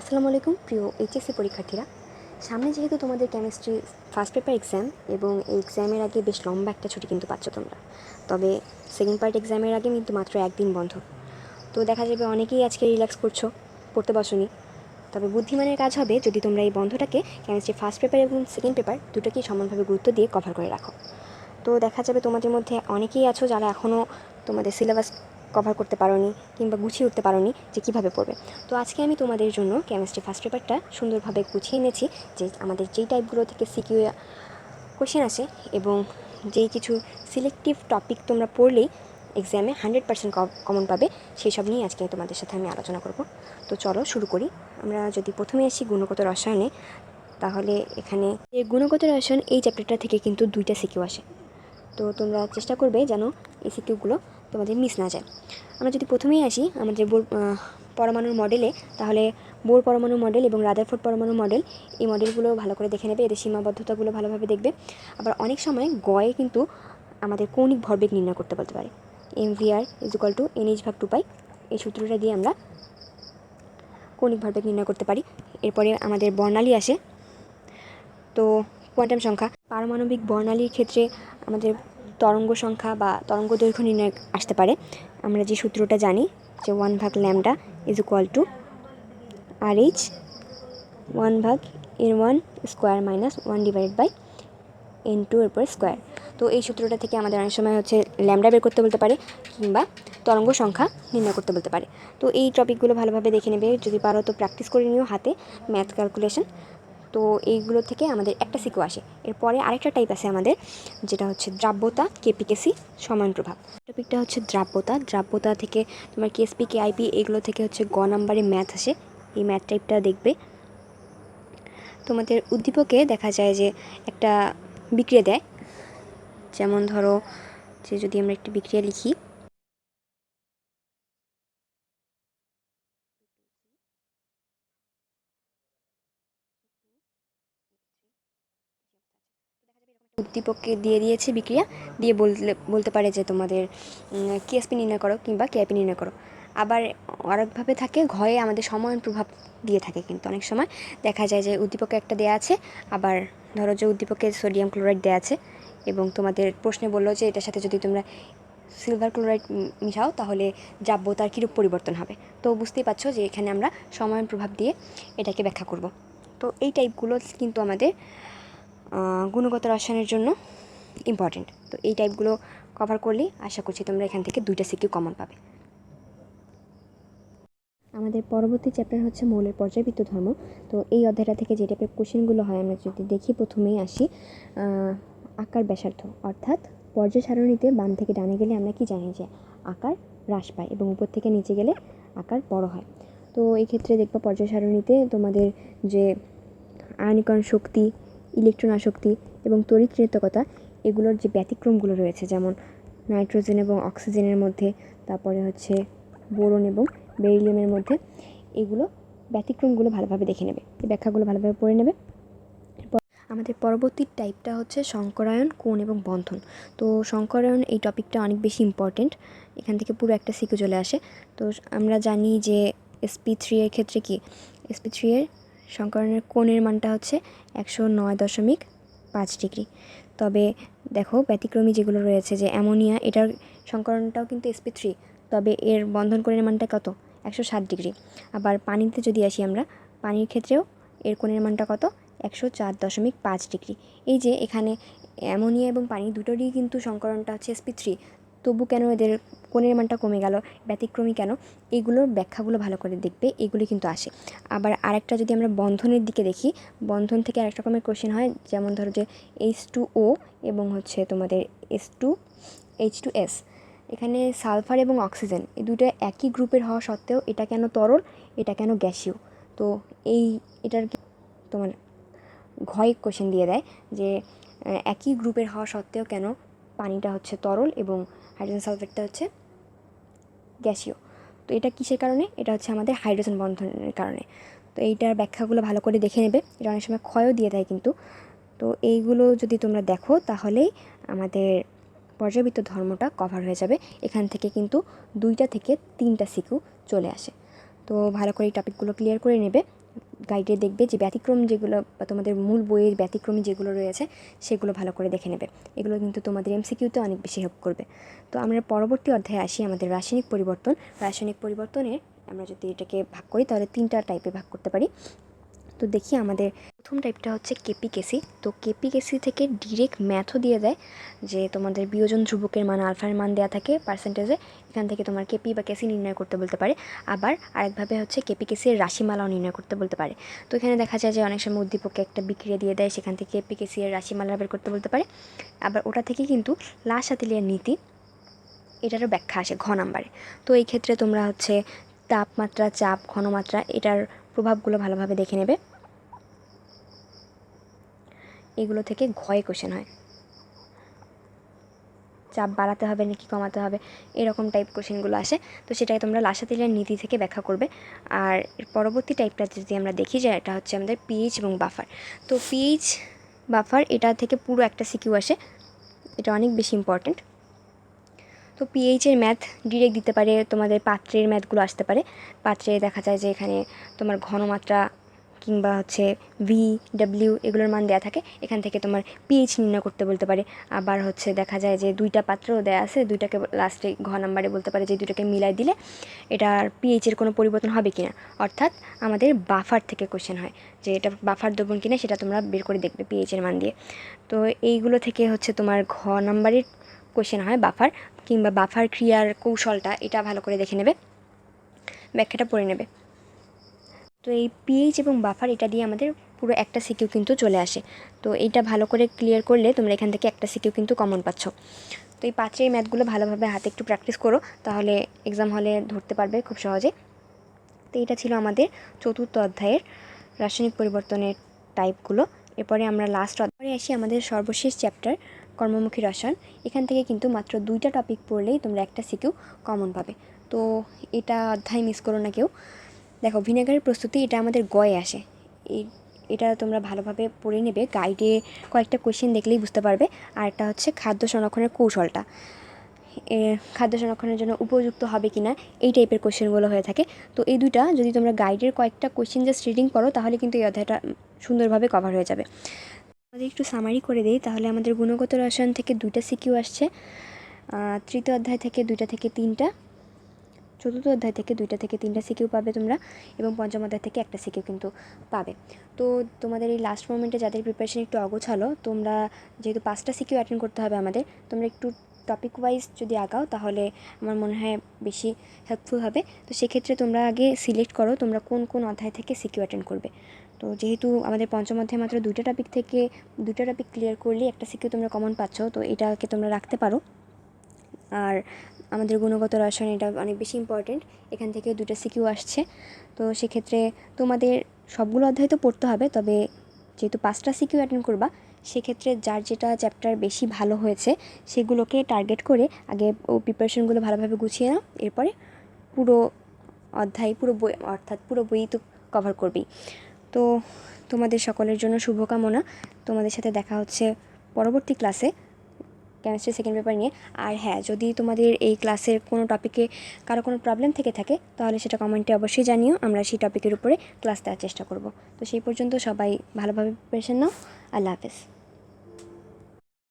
আসসালামু আলাইকুম, প্রিয় এইচএসসি পরীক্ষার্থীরা। সামনে যেহেতু তোমাদের কেমিস্ট্রি ফার্স্ট পেপার এক্সাম এবং এই এক্সামের আগে বেশ লম্বা একটা ছুটি কিন্তু পাচ্ছ তোমরা। তবে সেকেন্ড পার্ট এক্সামের আগে কিন্তু মাত্র একদিন বন্ধ। তো দেখা যাবে অনেকেই আজকে রিল্যাক্স করছ, পড়তে বসনি। তবে বুদ্ধিমানের কাজ হবে যদি তোমরা এই বন্ধটাকে কেমিস্ট্রি ফার্স্ট পেপার এবং সেকেন্ড পেপার দুটোকেই সমানভাবে গুরুত্ব দিয়ে কভার করে রাখো। তো দেখা যাবে তোমাদের মধ্যে অনেকেই আছো যারা এখনও তোমাদের সিলেবাস কভার করতে পারোনি কিংবা গুছিয়ে উঠতে পারোনি যে কীভাবে পড়বে। তো আজকে আমি তোমাদের জন্য কেমিস্ট্রি ফার্স্ট পেপারটা সুন্দরভাবে গুছিয়ে এনেছি যে আমাদের যেই টাইপগুলো থেকে সিকিউ কোশ্চেন আসে এবং যেই কিছু সিলেক্টিভ টপিক তোমরা পড়লেই এক্সামে হান্ড্রেড পার্সেন্ট কমন পাবে সেই সব নিয়ে আজকে তোমাদের সাথে আমি আলোচনা করব। তো চলো শুরু করি। আমরা যদি প্রথমে আসি গুণগত রসায়নে, তাহলে এখানে এই গুণগত রসায়ন এই চ্যাপ্টারটা থেকে কিন্তু দুইটা সিকিউ আসে। তো তোমরা চেষ্টা করবে যেন এই সিকিউগুলো তোমাদের মিস না যায়। আমরা যদি প্রথমেই আসি আমাদের বোর পরমাণুর মডেলে তাহলে বোর পরমাণু মডেল এবং রাদারফোর্ড পরমাণু মডেল এই মডেলগুলো ভালো করে দেখে নেবে, এদের সীমাবদ্ধতাগুলো ভালোভাবে দেখবে। আবার অনেক সময় গয়ে কিন্তু আমাদের কৌণিক ভরবেগ নির্ণয় করতে বলতে পারে। M V R is equal to N H ভাগ টু পাই এই সূত্রটা দিয়ে আমরা কৌণিক ভরবেগ নির্ণয় করতে পারি। এরপরে আমাদের বর্ণালী আসে। তো কোয়ান্টাম সংখ্যা, পারমাণবিক বর্ণালীর ক্ষেত্রে আমাদের তরঙ্গ সংখ্যা বা তরঙ্গ দৈর্ঘ্য নির্ণয় আসতে পারে। আমরা যে সূত্রটা জানি যে ওয়ান ভাগ lambda is equal to R H one ভাগ এর one square minus one divided by N two এর পরে স্কোয়ার তো এই সূত্রটা থেকে আমাদের অনেক সময় হচ্ছে ল্যামডা বের করতে বলতে পারে কিংবা তরঙ্গ সংখ্যা নির্ণয় করতে বলতে পারে। তো এই টপিকগুলো ভালোভাবে দেখে নেবে। যদি পারো তো প্র্যাকটিস করে নিও হাতে ম্যাথ ক্যালকুলেশন তো এইগুলো থেকে আমাদের একটা সিকো আসে। এরপরে আরেকটা টাইপ আছে আমাদের, যেটা হচ্ছে দ্রাব্যতা কেপিকেসি সমান প্রভাব। টপিকটা হচ্ছে দ্রাব্যতা। দ্রাব্যতা থেকে তোমার কেএসপি কেআইপি এগুলো থেকে হচ্ছে গ নাম্বারে ম্যাথ আসে। এই ম্যাথ টাইপটা দেখবে। তোমাদের উদ্দীপকে দেখা যায় যে একটা বিক্রিয়া দেয়। যেমন ধরো যে যদি আমরা একটি বিক্রিয়া লিখি উদ্দীপককে দিয়ে দিয়েছে বিক্রিয়া, দিয়ে বললে, বলতে পারে যে তোমাদের কেএসপি নির্ণয় করো কিংবা কেআইপি নির্ণয় করো। আবার আরেকভাবে থাকে, ঘয়ে আমাদের সমান প্রভাব দিয়ে থাকে কিন্তু অনেক সময়। দেখা যায় যে উদ্দীপকে একটা দেয়া আছে, আবার ধরো যে উদ্দীপকে সোডিয়াম ক্লোরাইড দেওয়া আছে এবং তোমাদের প্রশ্নে বলল যে এটার সাথে যদি তোমরা সিলভার ক্লোরাইড মিশাও তাহলে যাব্যতার কীরূপ পরিবর্তন হবে। তো বুঝতেই পারছ যে এখানে আমরা সমায়ন প্রভাব দিয়ে এটাকে ব্যাখ্যা করব। তো এই টাইপগুলো কিন্তু আমাদের গুণগত রসায়নের জন্য ইম্পর্টেন্ট তো এই টাইপগুলো কভার করলেই আশা করছি তোমরা এখান থেকে দুইটা সিকিউ কমন পাবে। আমাদের পরবর্তী চ্যাপ্টার হচ্ছে মৌলের পর্যায়বৃত্ত ধর্ম। তো এই অধ্যায়টা থেকে যে টাইপের কোশ্চেনগুলো হয়, আমরা যদি দেখি প্রথমেই আসি আকার ব্যাসার্ধ, অর্থাৎ পর্যায় সারণীতে বাম থেকে ডানে গেলে আমরা কি জানি যে আকার হ্রাস পায় এবং উপর থেকে নিচে গেলে আকার বড় হয়। তো এই ক্ষেত্রে দেখব পর্যায় সারণীতে তোমাদের যে আয়নীকরণ শক্তি ইলেকট্রন আসক্তি এবং তড়িৎ এগুলোর যে ব্যতিক্রমগুলো রয়েছে, যেমন নাইট্রোজেন এবং অক্সিজেনের মধ্যে, তারপরে হচ্ছে বোরন এবং বেরিলিয়ামের মধ্যে, এগুলো ব্যতিক্রমগুলো ভালোভাবে দেখে নেবে, এই ব্যাখ্যাগুলো ভালোভাবে পড়ে নেবে। আমাদের পরবর্তী টাইপটা হচ্ছে সংকরায়ন, কোণ এবং বন্ধন। তো সংকরায়ন এই টপিকটা অনেক বেশি ইম্পর্টেন্ট এখান থেকে পুরো একটা সিকে চলে আসে। তো আমরা জানি যে এসপি থ্রি এর ক্ষেত্রে কি? এসপি থ্রি এর সংকরণের কোণের মানটা হচ্ছে একশো নয় দশমিক পাঁচ ডিগ্রি। তবে দেখো ব্যতিক্রমী যেগুলো রয়েছে যে অ্যামোনিয়া, এটার সংকরণটাও কিন্তু এসপি থ্রি তবে এর বন্ধন কোণের মানটা কত? একশো সাত ডিগ্রি। আবার পানিতে যদি আসি আমরা, পানির ক্ষেত্রেও এর কোণের মানটা কত? একশো চার দশমিক পাঁচ ডিগ্রি। এই যে এখানে অ্যামোনিয়া এবং পানি দুটোরই কিন্তু সংকরণটা হচ্ছে এসপি থ্রি তবু কেন এদের কোণের মানটা কমে গেল, ব্যতিক্রমী কেন? এগুলোর ব্যাখ্যাগুলো ভালো করে দেখবে, এগুলি কিন্তু আসে। আবার আরেকটা যদি আমরা বন্ধনের দিকে দেখি, বন্ধন থেকে আরেকটা রকমের কোশ্চেন হয়, যেমন ধরো যে এইচ টু ও এবং হচ্ছে তোমাদের S two H two S এখানে সালফার এবং অক্সিজেন, এই দুটো একই গ্রুপের হওয়া সত্ত্বেও এটা কেন তরল, এটা কেন গ্যাসীয়? তো এই এটার তোমার ঘয় কোশ্চেন দিয়ে দেয় যে একই গ্রুপের হওয়া সত্ত্বেও কেন পানিটা হচ্ছে তরল এবং হাইড্রোজেন সালফেটটা হচ্ছে গ্যাসীয়। তো এটা কিসের কারণে? এটা হচ্ছে আমাদের হাইড্রোজেন বন্ধনের কারণে। তো এইটার ব্যাখ্যাগুলো ভালো করে দেখে নেবে। এটা অনেক সময় ক্ষয়ও দিয়ে দেয় কিন্তু। তো এইগুলো যদি তোমরা দেখো তাহলেই আমাদের পর্যাবৃত্ত ধর্মটা কভার হয়ে যাবে। এখান থেকে কিন্তু দুইটা থেকে তিনটা সিকিউ চলে আসে। তো ভালো করে এই টপিকগুলো ক্লিয়ার করে নেবে। গাইডে দেখবে যে ব্যতিক্রম যেগুলো বা তোমাদের মূল বইয়ের ব্যতিক্রমী যেগুলো রয়েছে, সেগুলো ভালো করে দেখে নেবে। এগুলো কিন্তু তোমাদের এমসিকিউতে অনেক বেশি হেল্প করবে। তো আমরা পরবর্তী অধ্যায়ে আসি আমাদের রাসায়নিক পরিবর্তন। রাসায়নিক পরিবর্তনে আমরা যদি এটাকে ভাগ করি, তাহলে তিনটা টাইপে ভাগ করতে পারি। তো দেখি আমাদের প্রথম টাইপটা হচ্ছে কেপি কেসি তো কেপি কেসি থেকে ডিরেক্ট ম্যাথও দিয়ে দেয় যে তোমাদের বিয়োজন ধ্রুবকের মান, আলফার মান দেওয়া থাকে পার্সেন্টেজে এখান থেকে তোমার কেপি বা কেসি নির্ণয় করতে বলতে পারে। আবার আরেকভাবে হচ্ছে কেপি কেসির রাশিমালাও নির্ণয় করতে বলতে পারে। তো এখানে দেখা যায় যে অনেক সময় উদ্দীপকে একটা বিক্রিয়া দিয়ে দেয়, সেখান থেকে কেপি কেসি এর রাশিমালা বের করতে বলতে পারে। আবার ওটা থেকে কিন্তু লাশ আতিলিয়ার নীতি, এটারও ব্যাখ্যা আসে ঘ নাম্বারে তো এই ক্ষেত্রে তোমরা হচ্ছে তাপমাত্রা, চাপ, ঘনমাত্রা, এটার প্রভাবগুলো ভালোভাবে দেখে নেবে। এগুলো থেকে ঘয়ে কোশ্চেন হয় চাপ বাড়াতে হবে, নাকি কমাতে হবে, এরকম টাইপ কোশ্চেনগুলো আসে। তো সেটাকে তোমরা লাসাতিলের নীতি থেকে ব্যাখ্যা করবে। আর এর পরবর্তী টাইপটা যদি আমরা দেখি যে, এটা হচ্ছে আমাদের পিএইচ এবং বাফার তো পিএইচ বাফার এটা থেকে পুরো একটা সিকিউ আসে। এটা অনেক বেশি ইম্পর্ট্যান্ট তো পিএইচের ম্যাথ ডিরেক্ট দিতে পারে, তোমাদের পাত্রের ম্যাথগুলো আসতে পারে। পাত্রে দেখা যায় যে এখানে তোমার ঘনমাত্রা কিংবা হচ্ছে ভি ডাব্লিউ এগুলোর মান দেওয়া থাকে। এখান থেকে তোমার পিএইচ নির্ণয় করতে বলতে পারে। আবার হচ্ছে দেখা যায় যে দুইটা পাত্রও দেওয়া আছে, দুইটাকে লাস্টে ঘ নাম্বারে বলতে পারে, যে দুইটাকে মিলাই দিলে এটার পিএইচের কোনো পরিবর্তন হবে কি না অর্থাৎ আমাদের বাফার থেকে কোশ্চেন হয়, যে এটা বাফার দ্রবণ কিনা সেটা তোমরা বের করে দেখবে পিএইচের মান দিয়ে। তো এইগুলো থেকে হচ্ছে তোমার ঘ নাম্বারের কোশ্চেন হয় বাফার কিংবা বাফার ক্রিয়ার কৌশলটা এটা ভালো করে দেখে নেবে। ব্যাখ্যাটা পড়ে নেবে। তো এই পিএইচ এবং বাফার এটা দিয়ে আমাদের পুরো একটা সিকিউ কিন্তু চলে আসে। তো এইটা ভালো করে ক্লিয়ার করলে তোমরা এখান থেকে একটা সিকিউ কিন্তু কমন পাচ্ছ। তো এই পাঁচের ম্যাথগুলো ভালোভাবে হাতে একটু প্র্যাকটিস করো, তাহলে এক্সাম হলে ধরতে পারবে খুব সহজে। তো এটা ছিল আমাদের চতুর্থ অধ্যায়ের রাসায়নিক পরিবর্তনের টাইপগুলো এরপরে আমরা লাস্ট অধ্যায়ে আসি, আমাদের সর্বশেষ চ্যাপ্টার কর্মমুখী রসায়ন, এখান থেকে কিন্তু মাত্র দুইটা টপিক পড়লেই তোমরা একটা সিকিউ কমন পাবে। তো এটা অধ্যায় মিস করো না কেউ। দেখো, ভিনেগারের প্রস্তুতি, এটা আমাদের গয়ে আসে। এটা তোমরা ভালোভাবে পড়ে নেবে গাইডে কয়েকটা কোয়েশ্চেন দেখলেই বুঝতে পারবে। আর একটা হচ্ছে খাদ্য সংরক্ষণের কৌশলটা। খাদ্য সংরক্ষণের জন্য উপযুক্ত হবে কি না এই টাইপের কোশ্চেনগুলো হয়ে থাকে। তো এই দুইটা, যদি তোমরা গাইডের কয়েকটা কোশ্চেন জাস্ট রিডিং করো তাহলে কিন্তু এই অধ্যায়টা সুন্দরভাবে কভার হয়ে যাবে। আমাদের একটু সামারি করে দিই, তাহলে আমাদের গুণগত রসায়ন থেকে দুইটা সিকিউ আসছে তৃতীয় অধ্যায় থেকে দুইটা থেকে তিনটা, চতুর্থ অধ্যায় থেকে দুইটা থেকে তিনটা সিকিউ পাবে তোমরা, এবং পঞ্চম অধ্যায় থেকে একটা সিকিউ কিন্তু পাবে। তো তোমাদের এই লাস্ট মোমেন্টে যাদের প্রিপারেশন একটু অগোছালো, তোমরা যেহেতু পাঁচটা সিকিউ অ্যাটেন্ড করতে হবে আমাদের, তোমরা একটু টপিক ওয়াইজ যদি আগাও, তাহলে আমার মনে হয় বেশি হেল্পফুল হবে। তো সেক্ষেত্রে তোমরা আগে সিলেক্ট করো, তোমরা কোন কোন অধ্যায় থেকে সিকিউ অ্যাটেন্ড করবে। তো যেহেতু আমাদের পঞ্চম অধ্যায়ে মাত্র দুইটা টপিক থেকে দুইটা টপিক ক্লিয়ার করলে একটা সিকিউ তোমরা কমন পাচ্ছ, তো এটাকে তোমরা রাখতে পারো। আর আমাদের গুণগত রসায়ন এটা অনেক বেশি ইম্পর্টেন্ট এখান থেকে দুটো সিকিউ আসছে। তো সেক্ষেত্রে তোমাদের সবগুলো অধ্যায় তো পড়তে হবে, তবে যেহেতু পাঁচটা সিকিউ অ্যাটেন্ড করবা, সেক্ষেত্রে যার যেটা চ্যাপ্টার বেশি ভালো হয়েছে, সেগুলোকে টার্গেট করে আগে ও প্রিপারেশনগুলো ভালোভাবে গুছিয়ে নাও, এরপরে পুরো অধ্যায়, পুরো বই, অর্থাৎ পুরো বই তো কভার করবেই। তো তোমাদের সকলের জন্য শুভকামনা। তোমাদের সাথে দেখা হচ্ছে পরবর্তী ক্লাসে কেমিস্ট্রি সেকেন্ড পেপার নিয়ে। আর হ্যাঁ যদি তোমাদের এই ক্লাসের কোনো টপিকে কারও কোনো প্রবলেম থেকে থাকে, তাহলে সেটা কমেন্টে অবশ্যই জানিও। আমরা সেই টপিকের উপরে ক্লাস দেওয়ার চেষ্টা করব। তো সেই পর্যন্ত সবাই ভালোভাবে প্রিপারেশন নাও। আল্লাহ হাফেজ।